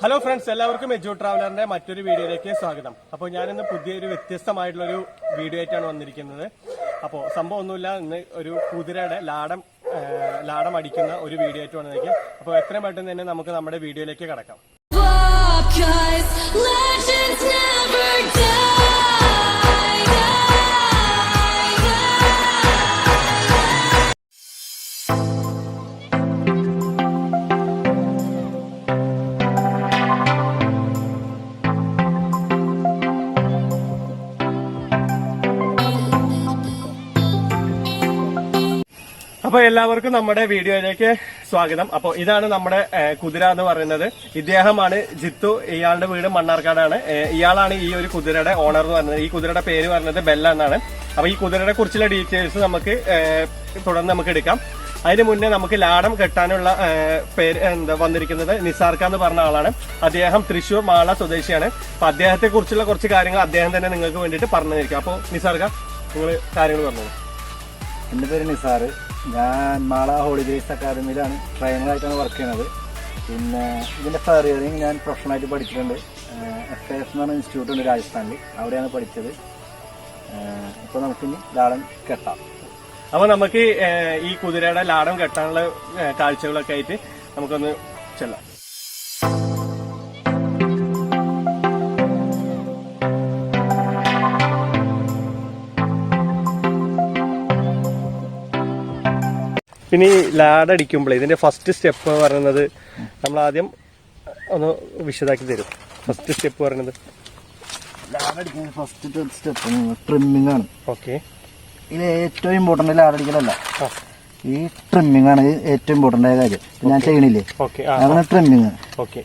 Hello friends എല്ലാവർക്കും എജു ട്രാവലറിന്റെ മറ്റൊരു വീഡിയോയിലേക്ക് സ്വാഗതം. അപ്പോൾ ഞാനിന്ന് പുതിയൊരു വ്യത്യസ്തമായിട്ടുള്ളൊരു വീഡിയോ ആയിട്ടാണ് വന്നിരിക്കുന്നത്. അപ്പോൾ സംഭവം ഒന്നുമില്ല. ഇന്ന് ഒരു കുതിരയുടെ ലാടം ലാടം അടിക്കുന്ന ഒരു വീഡിയോ ആയിട്ട് വന്നിരിക്കും. അപ്പോൾ എത്രയും പെട്ടെന്ന് തന്നെ നമുക്ക് നമ്മുടെ വീഡിയോയിലേക്ക് കടക്കാം. അപ്പോൾ എല്ലാവർക്കും നമ്മുടെ വീഡിയോയിലേക്ക് സ്വാഗതം. അപ്പോൾ ഇതാണ് നമ്മുടെ കുതിര എന്ന് പറയുന്നത്. ഇദ്ദേഹമാണ് ജിത്തു. ഇയാളുടെ വീട് മണ്ണാർക്കാടാണ്. ഇയാളാണ് ഈ ഒരു കുതിരയുടെ ഓണർ എന്ന് പറയുന്നത്. ഈ കുതിരയുടെ പേര് പറയുന്നത് ബെല്ല എന്നാണ്. അപ്പൊ ഈ കുതിരയുടെ കുറിച്ചുള്ള ഡീറ്റെയിൽസ് നമുക്ക് തുടർന്ന് നമുക്ക് എടുക്കാം. അതിന് മുന്നേ നമുക്ക് ലാടം കെട്ടാനുള്ള പേര് എന്താ വന്നിരിക്കുന്നത് നിസാർക്ക എന്ന് പറഞ്ഞ ആളാണ്. അദ്ദേഹം തൃശൂർ മാള സ്വദേശിയാണ്. അപ്പൊ അദ്ദേഹത്തെ കുറിച്ചുള്ള കുറച്ച് കാര്യങ്ങൾ അദ്ദേഹം തന്നെ നിങ്ങൾക്ക് വേണ്ടിയിട്ട് പറഞ്ഞു തന്നിരിക്കും അപ്പോൾ നിസാർക്ക നിങ്ങൾ കാര്യങ്ങൾ പറഞ്ഞു എന്റെ പേര് നിസാറ് ഞാൻ മാള ഹോളിഡേയ്സ് അക്കാദമിയിലാണ് ട്രെയിനറായിട്ടാണ് വർക്ക് ചെയ്യുന്നത്. പിന്നെ ഇതിന്റെ ഫെറിയറിങ് ഞാൻ പ്രൊഫഷണലായിട്ട് പഠിച്ചിട്ടുണ്ട്. എഫ് എഫ് എന്ന് പറഞ്ഞ ഇൻസ്റ്റിറ്റ്യൂട്ട് ഉണ്ട് രാജസ്ഥാനിൽ. അവിടെയാണ് പഠിച്ചത്. ഇപ്പോൾ നമുക്കിനി ലാടൻ കെട്ടാം. അപ്പോൾ നമുക്ക് ഈ കുതിരയുടെ ലാടം കെട്ടാനുള്ള കാഴ്ചകളൊക്കെ ആയിട്ട് നമുക്കൊന്ന് ചെല്ലാം. പിന്നെ ഈ ലാഡ് അടിക്കുമ്പോൾ ഇതിന്റെ ഫസ്റ്റ് സ്റ്റെപ്പ് പറയുന്നത് നമ്മൾ ആദ്യം ഒന്ന് വിശദാക്കി തരും. ഫസ്റ്റ് സ്റ്റെപ്പ് പറയുന്നത്? ലാടടിക്കുന്ന ഫസ്റ്റ് സ്റ്റെപ്പ് ട്രിമ്മിങ് ആണ്. ഓക്കെ ഇത് ഏറ്റവും ഇമ്പോർട്ടന്റ് ലാഡ് അടിക്കലല്ല. ഈ ട്രിമ്മിംഗ് ആണ് ഏറ്റവും ഇമ്പോർട്ടന്റ് ആയ കാര്യം. ഞാൻ ചെയ്യണില്ലേ? അതാണ് ട്രിമ്മിങ് ഓക്കെ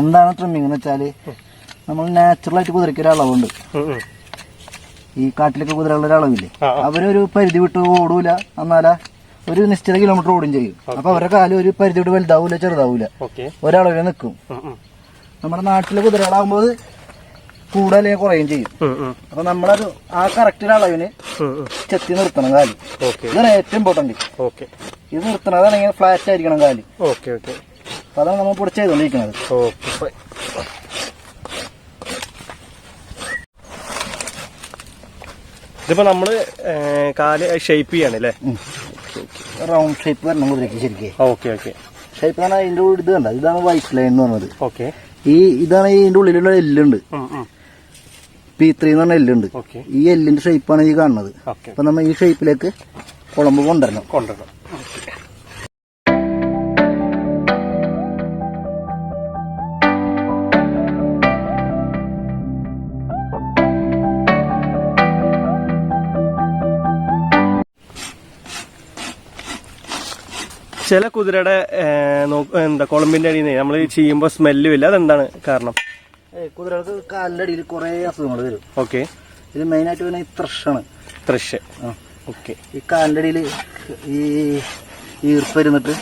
എന്താണ് ട്രിമ്മിങ് എന്ന് വെച്ചാൽ നമ്മൾ നാച്ചുറലായിട്ട് കുതിരയ്ക്ക് ഒരു അളവുണ്ട്. ഈ കാട്ടിലൊക്കെ കുതിരകളുടെ ഒരു അളവില്ലേ. അവരൊരു പരിധി വിട്ട് ഓടൂല. എന്നാലാ ഒരു നിശ്ചിത കിലോമീറ്റർ ഓടും ചെയ്യും. അപ്പൊ അവരുടെ കാലം ഒരു പരിധിയോട് വലുതാവൂല ചെറുതാവൂല. ഒരാളെ നിൽക്കും. നമ്മുടെ നാട്ടിലെ കുതിരകളാകുമ്പോൾ കൂടുതലേ കുറയും ചെയ്യും. അപ്പൊ നമ്മളത് ആ കറക്റ്റ് അളവിന്. ചെത്തി നിർത്തണം കാൽ. ഇതാണ് ഏറ്റവും ഇമ്പോർട്ടന്റ് ഇത് നിർത്തണതാണെങ്കിൽ ഫ്ലാറ്റ് ആയിരിക്കണം കാൽ. Okay okay. അപ്പൊ അതാണ് നമ്മൾ ഇവിടെ ചെയ്തോണ്ടിരിക്കുന്നത് ഇതിപ്പോ നമ്മൾ കാൽ ഷേപ്പ് ചെയ്യാണ് അല്ലേ? റൗണ്ട് ഷേപ്പ് വരണം കുതിരയ്ക്ക് ശരിക്കും. Okay okay. ഷേപ്പ് ആണ് അതിന്റെ ഉള്ളിൽ ഇത് കണ്ട? ഇതാണ് വൈറ്റ് ലൈൻ എന്ന് പറഞ്ഞത്. ഓക്കെ. ഈ ഇതാണ് ഇതിന്റെ ഉള്ളിലുള്ള എല്ലുണ്ട് പി ത്രീ എന്ന് പറഞ്ഞ എല്ലുണ്ട് ഈ എല്ലിന്റെ ഷേപ്പാണ് ഈ കാണുന്നത്. അപ്പൊ നമ്മൾ ഈ ഷേപ്പിലേക്ക് കുളമ്പ് കൊണ്ടുവരണം. കൊണ്ടുവരണം. ചില കുതിരയുടെ എന്താ കുളമ്പിന്റെ അടിയിൽ നമ്മൾ ചെയ്യുമ്പോൾ സ്മെല്ലും ഇല്ല. അതെന്താണ് കാരണം? കുതിരകൾക്ക് കാലിന്റെ അടിയിൽ കുറെ അസുഖങ്ങൾ വരും. ഓക്കെ. ഇത് മെയിൻ ആയിട്ട് വരുന്ന ഈ ത്രഷാണ് ത്രഷ് ഓക്കെ. ഈ കാലിന്റെ അടിയിൽ ഈ ഈർപ്പ് വരുന്നിട്ട്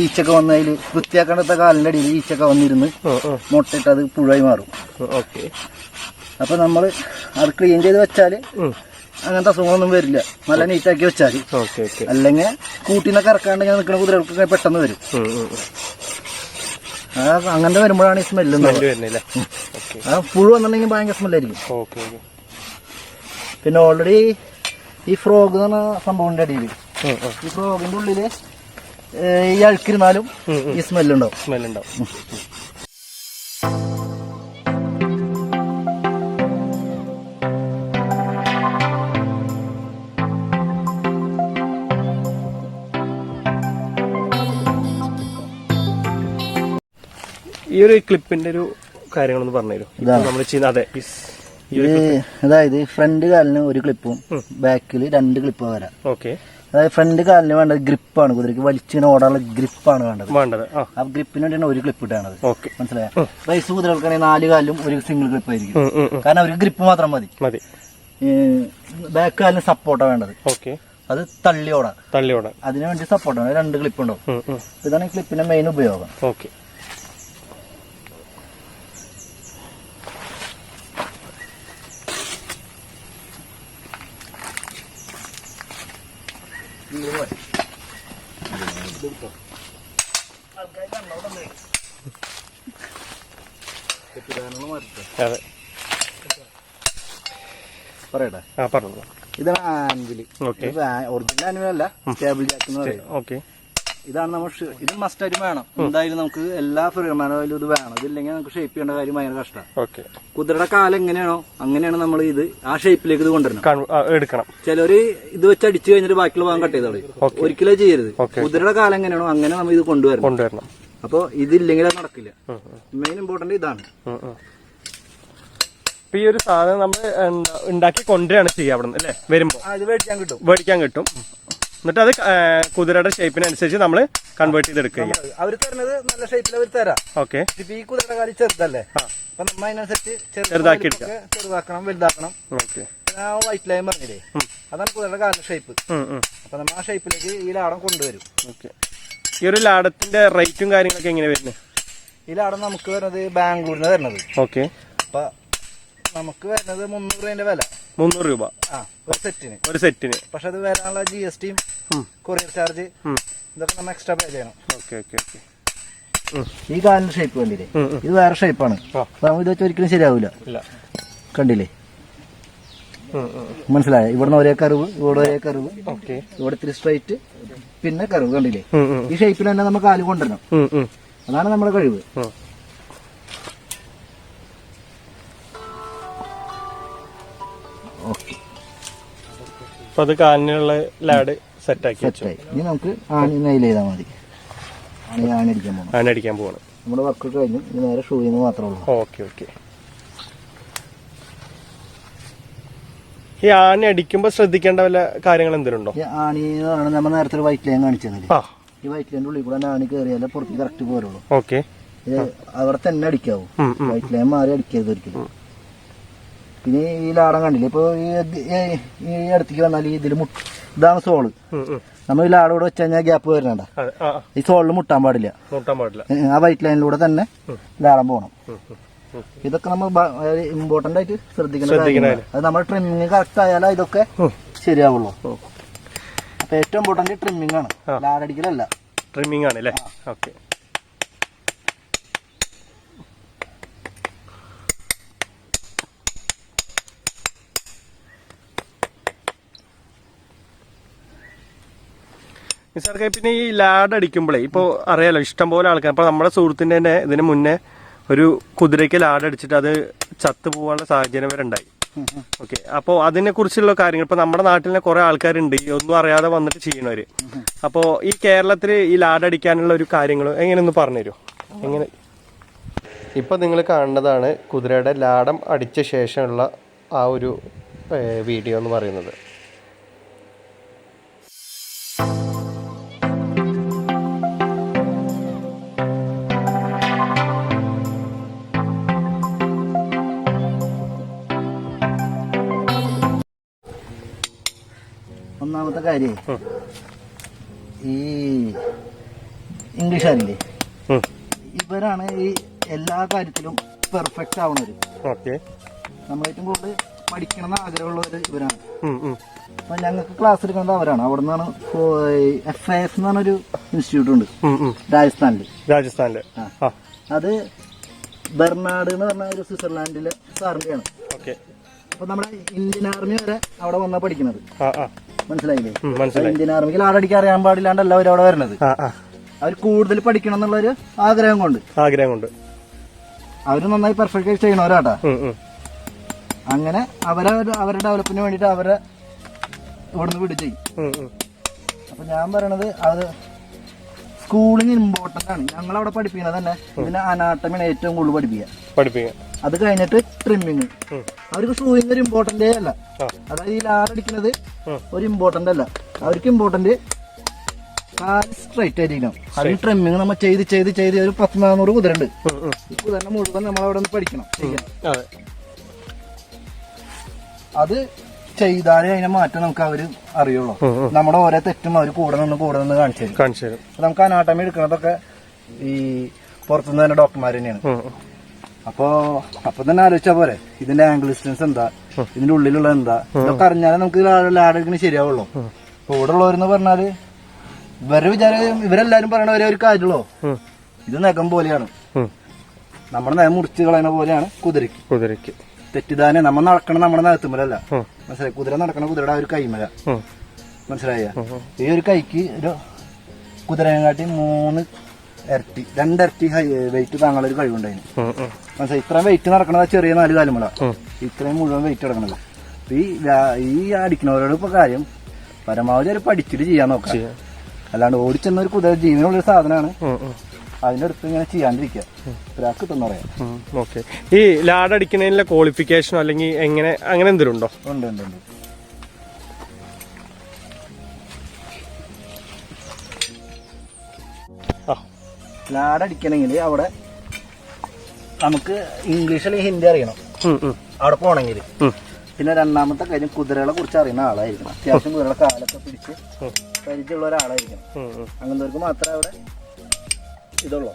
ഈച്ചൊക്കെ വന്ന് അതിൽ വൃത്തിയാക്കേണ്ടത്തെ കാലിന്റെ അടിയിൽ ഈച്ചൊക്കെ വന്നിരുന്ന് മുട്ടയിട്ട് അത് പുഴായി മാറും. ഓക്കെ. അപ്പൊ നമ്മൾ അത് ക്ലീൻ ചെയ്ത് വെച്ചാൽ അങ്ങനത്തെ അസുഖങ്ങളൊന്നും വരില്ല. നല്ല നീറ്റാക്കി വെച്ചാൽ അല്ലെങ്കിൽ കൂട്ടിനൊക്കെ ഇറക്കാണ്ട് ഇങ്ങനെ നിൽക്കുന്ന കുതിരകൾക്ക് പെട്ടെന്ന് വരും. അങ്ങനത്തെ വരുമ്പോഴാണ് ഈ സ്മെല്ല് ആ പുഴു വന്നിട്ടുണ്ടെങ്കിൽ ഭയങ്കര സ്മെല്ലായിരിക്കും പിന്നെ ഓൾറെഡി ഈ ഫ്രോഗ് എന്ന് പറഞ്ഞ സംഭവത്തിന്റെ അടിയിൽ. ഈ ഫ്രോഗിന്റെ ഉള്ളിൽ ഈ അഴുക്കിരുന്നാലും ഈ സ്മെല്ലുണ്ടാവും സ്മെല്ലുണ്ടാവും ഒരു ക്ലിപ്പിന്റെ ഒരു കാര്യങ്ങളൊന്ന് പറഞ്ഞുതരും. നമ്മൾ ചെയ്യുന്ന അതെ ഇത് അതായത് ഫ്രണ്ട് കാലിന് ഒരു ക്ലിപ്പും ബാക്കിൽ രണ്ട് ക്ലിപ്പ് വരാം. ഓക്കെ അതായത് ഫ്രണ്ട് കാലിന് വേണ്ടത് ഗ്രിപ്പാണ് കുതിരക്ക് വലിച്ചിങ്ങനെ ഓടാനുള്ള ഗ്രിപ്പാണ് വേണ്ടത്. വേണ്ടത്. ആ. ഗ്രിപ്പിന് വേണ്ടിയാണ് ഒരു ക്ലിപ്പ് ഇട്ടാണത് ഓക്കെ മനസ്സിലായോ? റൈസ് കുതിരകൾക്കാണെങ്കിൽ നാല് കാലിലും ഒരു സിംഗിൾ ക്ലിപ്പ് ആയിരിക്കും. കാരണം അവർക്ക് ഗ്രിപ്പ് മാത്രം മതി. മതി. ബാക്ക് കാലിന് സപ്പോർട്ടാണ് വേണ്ടത്. ഓക്കെ അത് തള്ളിയോടാ തള്ളിയോടാ അതിനു വേണ്ടി സപ്പോർട്ടാണ് രണ്ട് ക്ലിപ്പ് ഉണ്ടാവും. ഇതാണ് ഈ ക്ലിപ്പിന്റെ മെയിൻ ഉപയോഗം. ഓക്കെ പറയട്ടെ? ആ ഇതാണ് ഒറിജിനൽ ആനുവൽ അല്ല ടേബിൾ ജാക്ക് എന്ന് പറയും. ഓക്കെ ഇതാണ് നമ്മൾ ഇത് മസ്റ്റ് ആയിട്ട് വേണം. എന്തായാലും നമുക്ക് എല്ലാ ഫിർമാനും ഇത് വേണം. ഇതില്ലെങ്കിൽ നമുക്ക് ഷേപ്പ് ചെയ്യേണ്ട കാര്യം ഭയങ്കര കഷ്ടമാണ് കുതിരയുടെ കാലം എങ്ങനെയാണോ അങ്ങനെയാണ് നമ്മൾ ഇത് ആ ഷേപ്പിലേക്ക് ഇത് കൊണ്ടുവരണം എടുക്കണം. ചിലര് ഇത് വെച്ച് അടിച്ചു കഴിഞ്ഞിട്ട് ബാക്കിയുള്ള ഭാഗം കട്ട് ചെയ്തോളി. ഒരിക്കലും ചെയ്യരുത്. കുതിരയുടെ കാലം എങ്ങനെയാണോ അങ്ങനെ നമ്മൾ ഇത് കൊണ്ടുവരണം. കൊണ്ടുവരണം. അപ്പൊ ഇതില്ലെങ്കിൽ അത് നടക്കില്ല. മെയിൻ ഇമ്പോർട്ടന്റ് ഇതാണ്. ഉം. ഈ ഒരു സാധനം നമ്മൾ ഉണ്ടാക്കി കൊണ്ടുവരികയാണ് ചെയ്യുക അവിടെ നിന്ന് അല്ലേ? വരുമ്പോ. ആ മേടിക്കാൻ കിട്ടും. മേടിക്കാൻ കിട്ടും. എന്നിട്ട് അത് കുതിരയുടെ ഷേപ്പിനനുസരിച്ച് നമ്മൾ കൺവേർട്ട് ചെയ്തെടുക്കുക എടുക്കുക അവർ തരുന്നത് നല്ല ഷേപ്പിൽ അവർ തരാം. ഓക്കെ. ഈ കുതിരയുടെ കാര്യം ചെറുതല്ലേ? അപ്പൊ നമ്മ അതിനനുസരിച്ച് ചെറുതാക്കി എടുക്കുക ചെറുതാക്കണം വലുതാക്കണം. ഓക്കെ. വൈറ്റ് ലൈൻ പറഞ്ഞില്ലേ? അതാണ് കുതിരയുടെ കാലിന്റെ ഷേപ്പ് അപ്പൊ നമ്മൾ ആ ഷേപ്പിലേക്ക് ഈ ലാടം കൊണ്ടുവരും. ഓക്കെ. ഈ ഒരു ലാടത്തിന്റെ റേറ്റും കാര്യങ്ങളൊക്കെ എങ്ങനെ വരുന്നത്? ഈ ലാടം നമുക്ക് വരുന്നത് ബാംഗ്ലൂരിൽ നിന്ന് വരുന്നത് ഓക്കെ. അപ്പൊ നമുക്ക് വരുന്നത് മുന്നൂറ് രൂപ വില. മുന്നൂറ് രൂപ. ആ ഒരു സെറ്റിന്. ഒരു സെറ്റിന്. പക്ഷെ അത് വരാനുള്ള ജി എസ് ടിയും കൊറിയർ ചാർജ്. ഇതൊക്കെ നമ്മൾ എക്സ്ട്രാ പേ ചെയ്യണം. Okay okay okay. ഈ കാലിന്റെ ഷേപ്പ് കണ്ടില്ലേ. ഇത് വേറെ ഷേപ്പാണ്. നമ്മൾ ഇത് വെച്ച് ഒരിക്കലും ശരിയാവില്ല കണ്ടില്ലേ? മനസ്സിലായ? ഇവിടുന്ന് ഒരേ കറിവ് ഇവിടെ ഒരേ കറിവ് ഇവിടെ ഇത്തിരി സ്ട്രൈറ്റ് പിന്നെ കറിവ് കണ്ടില്ലേ. ഈ ഷേപ്പിൽ തന്നെ നമ്മൾ കാൽ കൊണ്ടുവരണം. അതാണ് നമ്മുടെ കഴിവ്. അപ്പൊ അത് കാലിനുള്ള ലാഡ് സെറ്റാക്കി വെച്ചു. സെറ്റായി. ഇനി നമുക്ക് ആണി നെയിൽ ചെയ്താൽ മതി. ആണി ആണി അടിക്കാൻ പോകണം പോവാണ്. നമ്മുടെ വർക്ക് കഴിഞ്ഞു. ഇനി നേരെ ഷൂയിൽ നിന്ന് മാത്രമേ ഉള്ളൂ. Okay okay. ഈ ആണി അടിക്കുമ്പോ ശ്രദ്ധിക്കേണ്ട വല്ല കാര്യങ്ങൾ എന്തെങ്കിലും ഈ ആണി എന്ന് പറയുന്നത് നമ്മൾ നേരത്തെ ഒരു വൈറ്റ് ലൈൻ കാണിച്ചു ആ. ഈ വൈറ്റ് ലൈന്റെ ഉള്ളിൽ കൂടെ തന്നെ ആണി കയറിയാലേ പുറത്ത് കറക്റ്റ് പോരുള്ളൂ. ഓക്കെ. ഇത് അവിടെ തന്നെ അടിക്കാവൂ. വൈറ്റ് ലൈൻ മാറി അടിക്കരുത് ഒരിക്കലും. പിന്നെ ഈ ലാടം കണ്ടില്ലേ? ഇപ്പൊ ഈ ഈ- അടുത്തേക്ക് വന്നാൽ ഇതിൽ മുട്ട ഇതാണ് സോൾ. നമ്മൾ ഈ ലാടോട് വെച്ച് കഴിഞ്ഞാൽ ഗ്യാപ്പ് വരുന്നുണ്ട. ഈ സോളിൽ മുട്ടാൻ പാടില്ല. മുട്ടാൻ പാടില്ല. ആ വൈറ്റ് ലൈനിലൂടെ തന്നെ ലാടം പോകണം. ഇതൊക്കെ നമ്മൾ ഇമ്പോർട്ടന്റ് ആയിട്ട് ശ്രദ്ധിക്കണം അത് നമ്മുടെ ട്രിമ്മിങ് കറക്റ്റ് ആയാലേ ഇതൊക്കെ. ശരിയാവുള്ളൂ. അപ്പൊ ഏറ്റവും ഇമ്പോർട്ടന്റ് ട്രിമ്മിങ് ആണ്. ലാടടിക്കലല്ല. ട്രിമ്മിങ് ആണ് അല്ലേ ഓക്കെ നിസാർക്ക് പിന്നെ ഈ ലാഡ് അടിക്കുമ്പോഴേ ഇപ്പോൾ അറിയാലോ ഇഷ്ടംപോലെ ആൾക്കാർ അപ്പോൾ നമ്മുടെ സുഹൃത്തിന്റെ തന്നെ ഇതിന് മുന്നേ ഒരു കുതിരയ്ക്ക് ലാഡ് അടിച്ചിട്ട് അത് ചത്തു പോകാനുള്ള സാഹചര്യം വരെ ഉണ്ടായി. ഓക്കെ. അപ്പോൾ അതിനെക്കുറിച്ചുള്ള കാര്യങ്ങൾ ഇപ്പൊ നമ്മുടെ നാട്ടിൽ തന്നെ കുറെ ആൾക്കാരുണ്ട് ഈ ഒന്നും അറിയാതെ വന്നിട്ട് ചെയ്യണവര് അപ്പോൾ ഈ കേരളത്തിൽ ഈ ലാഡ് അടിക്കാനുള്ള ഒരു കാര്യങ്ങൾ എങ്ങനെയൊന്ന് പറഞ്ഞുതരുമോ എങ്ങനെ? ഇപ്പൊ നിങ്ങൾ കാണുന്നതാണ് കുതിരയുടെ ലാടം അടിച്ച ശേഷമുള്ള ആ ഒരു വീഡിയോ എന്ന് പറയുന്നത്. ഒന്നാമത്തെ കാര്യം. ഈ ഇംഗ്ലീഷുകാരില്ലേ. ഇവരാണ് ഈ എല്ലാ കാര്യത്തിലും പെർഫെക്റ്റ് ആവുന്നവര്. നമ്മൾ ഏറ്റവും കൂടുതൽ പഠിക്കണം എന്ന് ആഗ്രഹമുള്ളവര് ഇവരാണ്. അപ്പൊ ഞങ്ങൾക്ക് ക്ലാസ് എടുക്കുന്നത് അവരാണ്. അവിടെ നിന്നാണ് എഫ് ഐ എസ് എന്ന് പറഞ്ഞൊരു ഇൻസ്റ്റിറ്റ്യൂട്ട് ഉണ്ട്. രാജസ്ഥാനിൽ രാജസ്ഥാനിൽ. അത് ബെർണാഡ് എന്ന് പറഞ്ഞ ഒരു സ്വിറ്റ്സർലാൻഡിലെ സാറിന്റെയാണ്. അപ്പൊ നമ്മുടെ ഇന്ത്യൻ ആർമി വരെ അവിടെ വന്നാ പഠിക്കുന്നത്. മനസ്സിലായില്ലേ? ഇന്ത്യൻ ആർമിക്ക് ലാടടിക്കാൻ അറിയാൻ പാടില്ലാണ്ടല്ല അവർ അവിടെ വരുന്നത് അവർ കൂടുതൽ പഠിക്കണം എന്നുള്ള ഒരു ആഗ്രഹം കൊണ്ട്. ആഗ്രഹം കൊണ്ട്. അവർ നന്നായി പെർഫെക്റ്റ് ആയി ചെയ്യണവരാട്ടാ. അങ്ങനെ അവരെ അവരുടെ ഡെവലപ്പിന് വേണ്ടിട്ട് അവരെ ഇവിടുന്ന് വിടുക ചെയ്യും. അപ്പൊ ഞാൻ പറയണത് അത് സ്കൂളിങ് ഇമ്പോർട്ടന്റ് ആണ്. ഞങ്ങൾ അവിടെ പഠിപ്പിക്കുന്നത് തന്നെ ഇതിന്റെ അനാട്ടമിയാണ് ഏറ്റവും കൂടുതൽ പഠിപ്പിക്കുക. പഠിപ്പിക്കാം അത് കഴിഞ്ഞിട്ട് ട്രിമ്മിങ്. അവർക്ക് ഷൂയിങ് ഒരു ഇമ്പോർട്ടന്റ് അല്ല. അതായത് ഈ ലാറടിക്കുന്നത് ഒരു ഇമ്പോർട്ടന്റ് അല്ല. അവർക്ക് ഇമ്പോർട്ടന്റ് കാൽ സ്ട്രൈറ്റ് ആയിരിക്കണം. അതിന് ട്രിമ്മിങ് നമ്മൾ ചെയ്ത് ചെയ്ത് ചെയ്ത് ഒരു പത്ത് നാനൂറ് കുതിരണ്ട്. ഈ കുതിരനെ മുഴുവൻ നമ്മൾ അവിടെ നിന്ന് പഠിക്കണം. ചെയ്യാൻ. അതെ. അത് ചെയ്താലേ അതിനെ മാറ്റം നമുക്ക് അവർ അറിയുള്ളൂ. നമ്മുടെ ഓരോ തെറ്റും അവർ കൂടെ നിന്ന് കൂടെ നിന്ന് കാണിച്ചു തരും. നമുക്ക് അനാട്ടമി എടുക്കണതൊക്കെ ഈ പുറത്തുനിന്ന് തന്നെ ഡോക്ടർമാർ തന്നെയാണ്. അപ്പോ അപ്പൊ തന്നെ ആലോചിച്ചാ പോരെ. ഇതിന്റെ ആംഗിൾ ഡിസ്റ്റൻസ് എന്താ? ഇതിന്റെ ഉള്ളിലുള്ള എന്താ? ഇതൊക്കെ അറിഞ്ഞാലേ നമുക്ക് ലാഡടിക്കണ ശരിയാവുള്ളൂ. അപ്പൊ ഇവിടെ ഉള്ളവരെന്ന് പറഞ്ഞാൽ ഇവരെ വിചാരം ഇവരെല്ലാരും പറയണ ഒരേ ഒരു കാര്യമുള്ളൂ. ഇത് നഖം പോലെയാണ്. നമ്മുടെ നഖം മുറിച്ച് കളയണ പോലെയാണ് കുതിരക്ക് കുതിരക്ക് തെറ്റിദ്ധാരണ നമ്മൾ നടക്കണ നമ്മുടെ നഖത്തുമ്പലല്ല. മനസ്സിലായി? കുതിര നടക്കണ കുതിരയുടെ ആ ഒരു കൈമല. മനസ്സിലായ? ഈ ഒരു കൈക്ക് ഒരു കുതിരയെ കാട്ടി മൂന്ന് ഇരട്ടി രണ്ടിരട്ടി വെയിറ്റ് താങ്ങാനുള്ള ഒരു കഴിവുണ്ടായിരുന്നു. മനസ്സിലായി? ഇത്രയും വെയിറ്റ് നടക്കണത് ചെറിയ നാല് കാലുമല ഇത്രയും മുഴുവൻ വെയിറ്റ് നടക്കണത്. അപ്പൊ ഈ ഈ അടിക്കുന്നവരോട് ഇപ്പൊ കാര്യം പരമാവധി അവർ പഠിച്ചിട്ട് ചെയ്യാൻ നോക്കാം അല്ലാണ്ട് ഓടിച്ചെന്ന ഒരു കുതിര ജീവനുള്ളൊരു സാധനമാണ്. ഉം, ഉം. അതിന്റെ അടുത്ത് ഇങ്ങനെ ചെയ്യാണ്ടിരിക്കുക. ഒരാൾക്ക് കിട്ടുന്ന പറയാം. ഓക്കെ ഈ ലാഡ് അടിക്കുന്നതിനുള്ള ക്വാളിഫിക്കേഷൻ അല്ലെങ്കിൽ എങ്ങനെ അങ്ങനെ എന്തെങ്കിലും ഉണ്ടോ? ഉണ്ട് ഉണ്ട് ഉണ്ട്. ലാഡ് അടിക്കണമെങ്കിൽ അവിടെ നമുക്ക് ഇംഗ്ലീഷ് അല്ലെങ്കിൽ ഹിന്ദി അറിയണം. അവിടെ പോകണമെങ്കിൽ. പിന്നെ രണ്ടാമത്തെ കാര്യം കുതിരകളെ കുറിച്ച് അറിയുന്ന ആളായിരിക്കണം. അത്യാവശ്യം കുതിരകളെ കാലൊക്കെ പിടിച്ച് പരിചയമുള്ള ഒരാളായിരിക്കണം. ഉം. മാത്രമേ അവിടെ ഇതുള്ളൂ.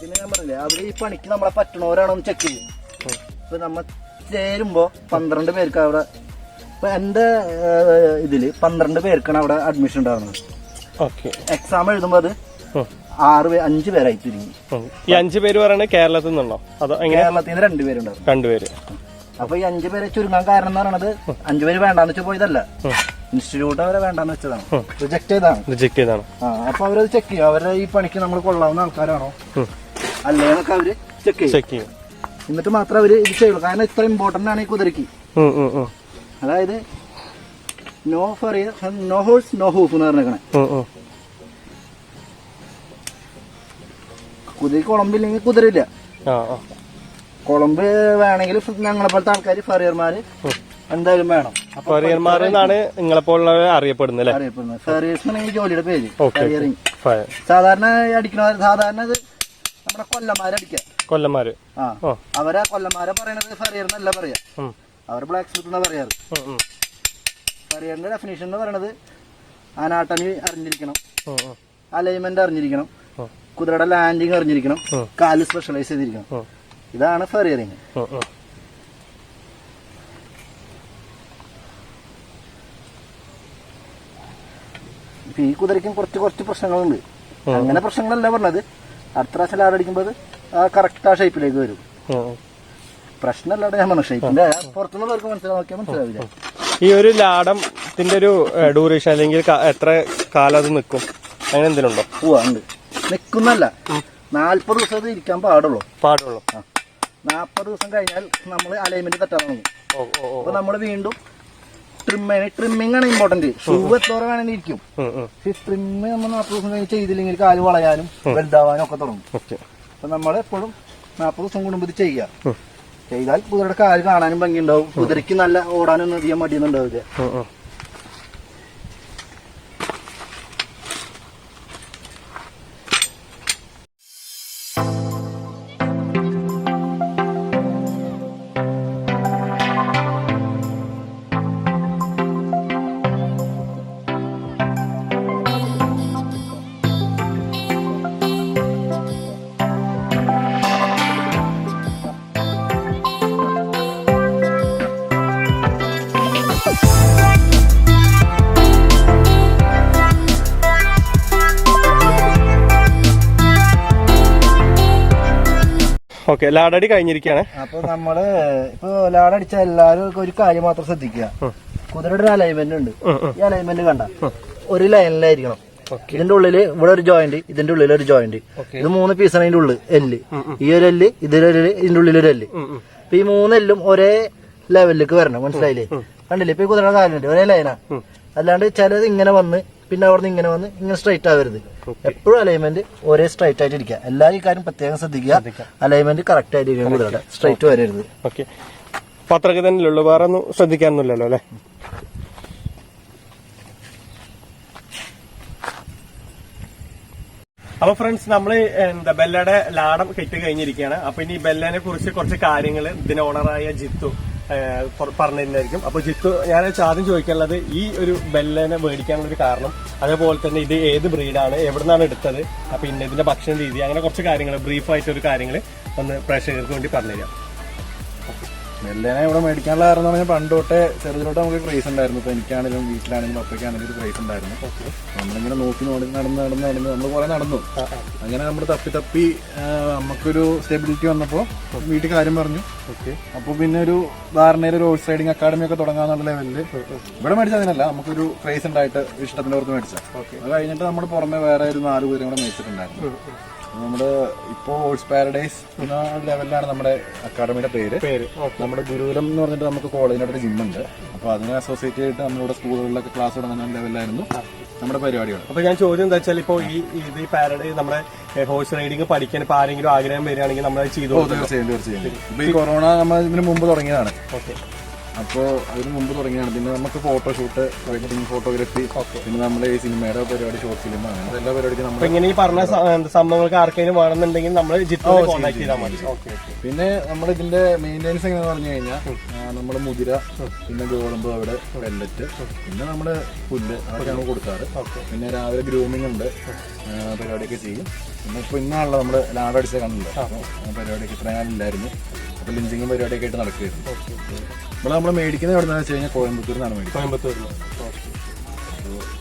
പിന്നെ ഞാൻ പറഞ്ഞില്ലേ അവർ ഈ പണിക്ക് നമ്മളെ പറ്റണവരാണോ ഒന്ന് ചെക്ക് ചെയ്യും. ഇപ്പൊ നമ്മ ചേരുമ്പോ പന്ത്രണ്ട് പേർക്ക് അവിടെ ഇപ്പൊ എന്റെ ഇതിൽ പന്ത്രണ്ട് പേർക്കാണ് അവിടെ അഡ്മിഷൻ ഉണ്ടാകുന്നത് എക്സാം എഴുതുമ്പോ അത് ആറ് പേ അഞ്ച് പേരായി ചുരുങ്ങി ഈ അഞ്ചു പേര് പറയുന്നത് കേരളത്തിൽ നിന്നുണ്ടോ അതോ എങ്ങനെ? കേരളത്തിൽ നിന്ന് രണ്ടുപേരുണ്ടായിരുന്നു രണ്ടുപേര്. അപ്പൊ ഈ അഞ്ചു പേരെ ചുരുങ്ങാൻ കാരണം എന്ന് പറയുന്നത് അഞ്ചു പേര് വേണ്ടാന്ന് വെച്ചാൽ പോയതല്ല. ഇൻസ്റ്റിറ്റ്യൂട്ട് അവരെ വേണ്ടാന്ന് വെച്ചതാണ്. റിജക്ട് ചെയ്താണ് റിജക്ട് ചെയ്താണ് ആ അപ്പൊ അവരത് ചെക്ക് ചെയ്യും. അവരെ ഈ പണിക്ക് നമ്മൾ കൊള്ളാവുന്ന ആൾക്കാരാണോ? അല്ലേന്നൊക്കെ അവർ ചെക്ക് ചെയ്യും. ചെക്ക് ചെയ്യും. എന്നിട്ട് മാത്രം അവർ ഇത് ചെയ്യുള്ളൂ. കാരണം ഇത്ര ഇമ്പോർട്ടന്റ് ആണ് ഈ കുതിരക്ക്. അതായത് no farrier no holes no hoof എന്ന് പറഞ്ഞേക്കണേ. കുതിരക്ക് കുളമ്പില്ലെങ്കിൽ കുതിരയില്ല കുളമ്പ് വേണമെങ്കിൽ ഞങ്ങളെ പോലത്തെ ആൾക്കാർ ഫറിയർമാര് എന്തായാലും വേണം. അപ്പൊ കൊറിയന്മാരെന്നാണ് നിങ്ങളെപ്പോലുള്ളവർ അറിയപ്പെടുന്നത് അല്ലേ? അറിയപ്പെടുന്നത്. ഫറിയേഴ്സ് എന്നാണ് ജോലിയുടെ പേര് ഫറിയറിങ് സാധാരണ അടിക്കണ സാധാരണ ഇത് നമ്മുടെ അടിക്കാൻ കൊല്ലന്മാര്. ആ. ഓ. അവരെ കൊല്ലന്മാരെ പറയണത് ഫറിയർ എന്നല്ല പറയാ. അവർ ബ്ലാക്ക് സ്മിത്ത് എന്നാ പറയാറ് ഫറിയറിന്റെ ഡെഫിനേഷൻ എന്ന് പറയണത് ആനാട്ടണി അറിഞ്ഞിരിക്കണം. അലൈൻമെന്റ് അറിഞ്ഞിരിക്കണം. കുതിരയുടെ ലാൻഡിങ് അറിഞ്ഞിരിക്കണം. കാൽ സ്പെഷ്യലൈസ് ചെയ്തിരിക്കണം. ഇതാണ് ഫെറിയറിങ്. ഈ കുതിരയ്ക്കും കുറച്ച് കുറച്ച് പ്രശ്നങ്ങളുണ്ട്. അങ്ങനെ പ്രശ്നങ്ങളല്ല പറഞ്ഞത്. അടുത്ത പ്രാവശ്യം ലാടടിക്കുമ്പോൾ കറക്റ്റ് ആ ഷേപ്പിലേക്ക് വരും. പ്രശ്നമല്ലാതെ ഞാൻ പറഞ്ഞു ഷേപ്പിന്റെ പുറത്തുനിന്നുള്ളവർക്ക് മനസ്സിലാക്കിയാൽ മനസ്സിലാവില്ല. ഈ ഒരു ലാഡത്തിന്റെ ഒരു ഡ്യൂറേഷൻ അല്ലെങ്കിൽ എത്ര കാലം അത് നിൽക്കും അങ്ങനെ എന്തെങ്കിലും ഉണ്ടോ? ഉണ്ട്. നിൽക്കുന്നല്ല നാല്പത് ദിവസം അത് ഇരിക്കാൻ പാടുള്ളൂ. പാടുള്ളൂ. നാൽപ്പത് ദിവസം കഴിഞ്ഞാൽ നമ്മൾ അലൈൻമെന്റ് തെറ്റാൻ തുടങ്ങും. അപ്പൊ നമ്മൾ വീണ്ടും ട്രിമ്മിങ് ട്രിമ്മിങ് ആണ് ഇമ്പോർട്ടന്റ് ഷൂ എത്ര വേണമെങ്കിൽ ഇരിക്കും. പക്ഷെ ട്രിമ്മ് നമ്മൾ നാൽപ്പത് ദിവസം കഴിഞ്ഞ് ചെയ്തില്ലെങ്കിൽ കാൽ വളയാനും വലുതാവാനും ഒക്കെ തുടങ്ങും. അപ്പൊ നമ്മൾ എപ്പോഴും നാൽപ്പത് ദിവസം കൂടുമ്പോൾ ഇത് ചെയ്യുക. ചെയ്താൽ കുതിരയുടെ കാൽ കാണാനും ഭംഗിയുണ്ടാവും. കുതിരയ്ക്ക് നല്ല ഓടാനൊന്നും അധികം മടിയൊന്നും ഉണ്ടാവില്ല. ഓക്കെ ലാഡടി കഴിഞ്ഞിരിക്കുകയാണ്. അപ്പൊ നമ്മൾ ഇപ്പൊ ലാടടിച്ച എല്ലാവരും ഒരു കാര്യം മാത്രം ശ്രദ്ധിക്കുക. കുതിരയുടെ ഒരു അലൈൻമെന്റ് ഉണ്ട്. ഈ അലൈൻമെന്റ് കണ്ട? ഒരു ലൈനിലായിരിക്കണം. ഇതിന്റെ ഉള്ളിൽ ഇവിടെ ഒരു ജോയിന്റ് ഇതിന്റെ ഉള്ളിൽ ഒരു ജോയിന്റ് ഇത് മൂന്ന് പീസാണ് ഇതിന്റെ ഉള്ളിൽ എല്ല് ഈ ഒരു എല്ല് ഇതിലൊരു ഇതിന്റെ ഉള്ളിൽ ഒരു എല്ല്. അപ്പൊ ഈ മൂന്നെല്ലും ഒരേ ലെവലിലേക്ക് വരണം. മനസ്സിലായില്ലേ? കണ്ടില്ലേ? ഇപ്പൊ ഈ കുതിരയുടെ കാലുണ്ട് ഒരേ ലൈനാ അല്ലാണ്ട് ചിലത് ഇങ്ങനെ വന്ന് പിന്നെ അവിടെ നിന്ന് ഇങ്ങനെ വന്ന് ഇങ്ങനെ സ്ട്രൈറ്റ് ആവരുത്. എപ്പോഴും അലൈൻമെന്റ് ഒരേ സ്ട്രൈറ്റ് ആയിട്ട് ഇരിക്കുക. എല്ലാ കാര്യം പ്രത്യേകം ശ്രദ്ധിക്കുക. അലൈൻമെന്റ് കറക്റ്റ് ആയിട്ട് സ്ട്രൈറ്റ് വരരുത്. ഓക്കെ അപ്പൊ അത്രയ്ക്ക് തന്നെ ഉള്ളൂ. വേറെ ഒന്നും ശ്രദ്ധിക്കാനൊന്നുമില്ലല്ലോ അല്ലേ? അപ്പൊ ഫ്രണ്ട്സ് നമ്മൾ എന്താ ബെല്ലയുടെ ലാടം കെട്ടി കഴിഞ്ഞിരിക്കുകയാണ്. അപ്പൊ ഇനി ബെല്ലനെ കുറിച്ച് കുറച്ച് കാര്യങ്ങൾ ഇതിന് ഓണറായ ജിത്തു പറഞ്ഞിരുന്നായിരിക്കും. അപ്പോൾ ജിത്തു ഞാൻ ആദ്യം ചോദിക്കാനുള്ളത് ഈ ഒരു ബെല്ലനെ മേടിക്കാനുള്ള ഒരു കാരണം അതേപോലെ തന്നെ ഇത് ഏത് ബ്രീഡാണ് എവിടെ നിന്നാണ് എടുത്തത് അപ്പൊ ഇന്ന ഇതിന്റെ ഭക്ഷണ രീതി അങ്ങനെ കുറച്ച് കാര്യങ്ങൾ ബ്രീഫായിട്ട് ഒരു കാര്യങ്ങൾ ഒന്ന് പ്രേക്ഷകർക്ക് വേണ്ടി പറഞ്ഞുതരാം. മെല്ലേനെ ഇവിടെ മേടിക്കാനുള്ള കാരണം എന്ന് പറഞ്ഞാൽ പണ്ട് തൊട്ടേ ചെറുതിലോട്ട് നമുക്ക് ക്രൈസ് ഉണ്ടായിരുന്നു. ഇപ്പൊ എനിക്കാണെങ്കിലും വീട്ടിലാണെങ്കിലും അപ്പയ്ക്കാണെങ്കിലും ഒരു ക്രേസ് ഉണ്ടായിരുന്നു. നമ്മളിങ്ങനെ നോക്കി നോടി നടന്ന് നടന്ന് നടന്ന് നമ്മൾ കുറെ നടന്നു. അങ്ങനെ നമ്മൾ തപ്പി തപ്പി നമുക്കൊരു സ്റ്റെബിലിറ്റി വന്നപ്പോ വീട്ടിൽ കാര്യം പറഞ്ഞു. അപ്പൊ പിന്നെ ഒരു ധാരണയിൽ ഒരു ഹോഴ്സ് റൈഡിങ് അക്കാഡമി ഒക്കെ തുടങ്ങാന്നുള്ള ലെവലിൽ ഇവിടെ മേടിച്ചതിനല്ല നമുക്കൊരു ക്രൈസ് ഉണ്ടായിട്ട് ഇഷ്ടത്തിന്റെ പുറത്ത് മേടിച്ച അത് കഴിഞ്ഞിട്ട് നമ്മൾ പുറമെ വേറെ ഒരു നാല് പേരും കൂടെ മേടിച്ചിട്ടുണ്ടായിരുന്നു. നമ്മുടെ ഇപ്പോ ഹോഴ്സ് പാരഡൈസ് എന്ന ലെവലിലാണ് നമ്മുടെ അക്കാഡമിയുടെ പേര്. പേര് നമ്മുടെ ഗുരുകുലം എന്ന് പറഞ്ഞിട്ട് നമുക്ക് കോളേജിനോട് ജിം ഉണ്ട്. അപ്പൊ അതിനെ അസോസിയേറ്റ് ചെയ്തിട്ട് നമ്മളിവിടെ സ്കൂളുകളിലൊക്കെ ക്ലാസ് തുടങ്ങുന്ന ലെവലിലായിരുന്നു നമ്മുടെ പരിപാടികൾ അപ്പൊ ഞാൻ ചോദ്യം എന്താ വെച്ചാൽ ഇപ്പൊ ഈ ഇത് ഈ പാരഡൈസ് നമ്മുടെ ഹോഴ്സ് റൈഡിങ് പഠിക്കാൻ ഇപ്പൊ ആരെങ്കിലും ആഗ്രഹം വരികയാണെങ്കിൽ നമ്മൾ ചെയ്തു തീർച്ചയായും തീർച്ചയായും. ഇപ്പൊ ഈ കൊറോണ നമ്മൾ ഇതിനു മുമ്പ് തുടങ്ങിയതാണ്. ഓക്കെ. അപ്പോ അതിന് മുമ്പ് തുടങ്ങിയാണ് പിന്നെ നമുക്ക് ഫോട്ടോഷൂട്ട് വെഡിങ് ഫോട്ടോഗ്രാഫി പിന്നെ നമ്മുടെ ഈ സിനിമയുടെ പരിപാടി ഷോർട്ട് ഫിലിം ആണ് എല്ലാ പരിപാടിക്കും നമ്മൾ ഇങ്ങനെ ഈ പറഞ്ഞ സംഭവങ്ങൾക്ക് ആർക്കെങ്കിലും വേണമെന്നുണ്ടെങ്കിൽ നമ്മൾ കോൺടാക്ട് ചെയ്താൽ മതി. പിന്നെ നമ്മൾ ഇതിന്റെ മെയിന്റെനൻസ് എങ്ങനെ പറഞ്ഞു കഴിഞ്ഞാൽ നമ്മൾ മുതിര പിന്നെ ഗോതമ്പ് അവിടെ വെല്ലറ്റ് പിന്നെ നമ്മുടെ പുല്ല് അതൊക്കെ നമ്മൾ കൊടുക്കാറ്. പിന്നെ രാവിലെ ഗ്രൂമിംഗ് ഉണ്ട്. പരിപാടിയൊക്കെ ചെയ്യും. പിന്നെ ഇപ്പൊ ഇന്നാണല്ലോ നമ്മൾ ലാഡടിച്ച കണ്ടില്ല. പരിപാടിയൊക്കെ ഇത്രയും കാലം ഇല്ലായിരുന്നു. അപ്പൊ ലിഞ്ചിങ്ങും പരിപാടിയൊക്കെ ആയിട്ട് നടക്കുകയായിരുന്നു. ഇവിടെ നമ്മൾ മേടിക്കുന്നത് എവിടെ വെച്ച് കഴിഞ്ഞാൽ കോയമ്പത്തൂർ നിന്നാണ് മേടിക്കുന്നത് കോയമ്പത്തൂരിൽ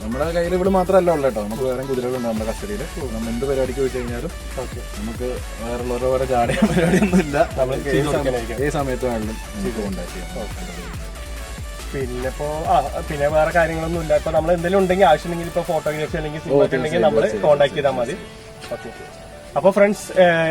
നമ്മുടെ കയ്യിൽ ഇവിടെ മാത്രമല്ല ഉള്ളത് കേട്ടോ. നമുക്ക് വേറെ കുതിരകളുണ്ട് നമ്മുടെ കസ്റ്റഡിയിൽ നമ്മൾ എന്ത് പരിപാടിക്ക് വെച്ച് കഴിഞ്ഞാലും നമുക്ക് വേറെ ഉള്ളവരെ വേറെ ചാടിയ പരിപാടിയൊന്നും ഇല്ല കൊടുക്കാനായിരിക്കും. ഏത് സമയത്ത് വേണമെങ്കിലും നമുക്ക് കോണ്ടാക്ട് ചെയ്യാം പിന്നെ ഇപ്പോ ആ പിന്നെ വേറെ കാര്യങ്ങളൊന്നും ഇല്ല. ഇപ്പൊ നമ്മൾ എന്തെങ്കിലും ഉണ്ടെങ്കിൽ ആവശ്യമുണ്ടെങ്കിൽ ഇപ്പൊ ഫോട്ടോഗ്രാഫി അല്ലെങ്കിൽ സിനിമ ഉണ്ടെങ്കിൽ നമ്മൾ കോൺടാക്ട് ചെയ്താൽ മതി. ഓക്കെ. അപ്പൊ ഫ്രണ്ട്സ്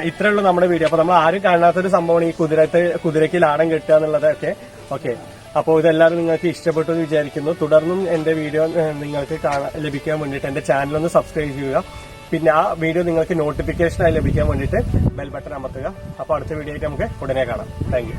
ഇത്രയുള്ള നമ്മുടെ വീഡിയോ അപ്പൊ നമ്മൾ ആരും കാണാത്തൊരു സംഭവമാണ് ഈ കുതിരത്തെ കുതിരയ്ക്ക് ലാടം കെട്ടുക എന്നുള്ളതൊക്കെ. ഓക്കെ അപ്പോൾ ഇതെല്ലാവരും നിങ്ങൾക്ക് ഇഷ്ടപ്പെട്ടു എന്ന് വിചാരിക്കുന്നു. തുടർന്നും എന്റെ വീഡിയോ നിങ്ങൾക്ക് ലഭിക്കാൻ വേണ്ടിയിട്ട് എന്റെ ചാനൽ ഒന്ന് സബ്സ്ക്രൈബ് ചെയ്യുക. പിന്നെ ആ വീഡിയോ നിങ്ങൾക്ക് നോട്ടിഫിക്കേഷനായി ലഭിക്കാൻ വേണ്ടിയിട്ട് ബെൽ ബട്ടൺ അമർത്തുക. അപ്പോൾ അടുത്ത വീഡിയോ ആയിട്ട് നമുക്ക് ഉടനെ കാണാം. താങ്ക്